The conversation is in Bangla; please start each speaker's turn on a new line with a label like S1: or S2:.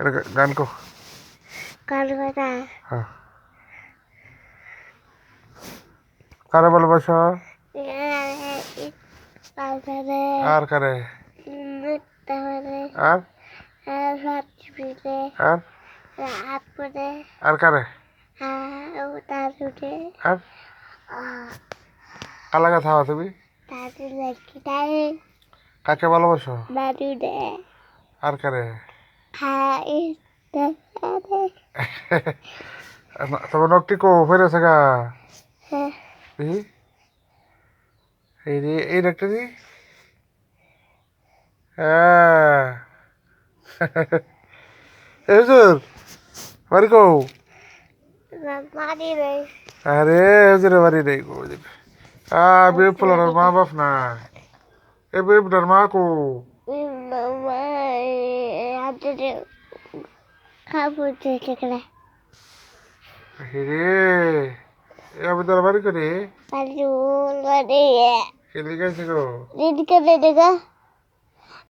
S1: এটা গান কো।
S2: কালবেলা
S1: হ্যাঁ। কারে ভালোবাসো? আর কারে? আর? আর? আর কারে? আর? কালাগা থাও তুমি। কাকে ভালোবাসো? আর কারে? তোমার নকটি কো ফেরেছে গা। দেখি। এই রে এই ডাক্তার দি। হ্যাঁ। হুজুর বাড়ি কো আরে হুজুরের বাড়ি নেই কো আ বেব ফুলার মা বাপ না এ বেবটার মা কো? కాకపోతే ఇక్కడ ఇది
S2: అబద్ధాలు పడుకుని? ఎందుకంటే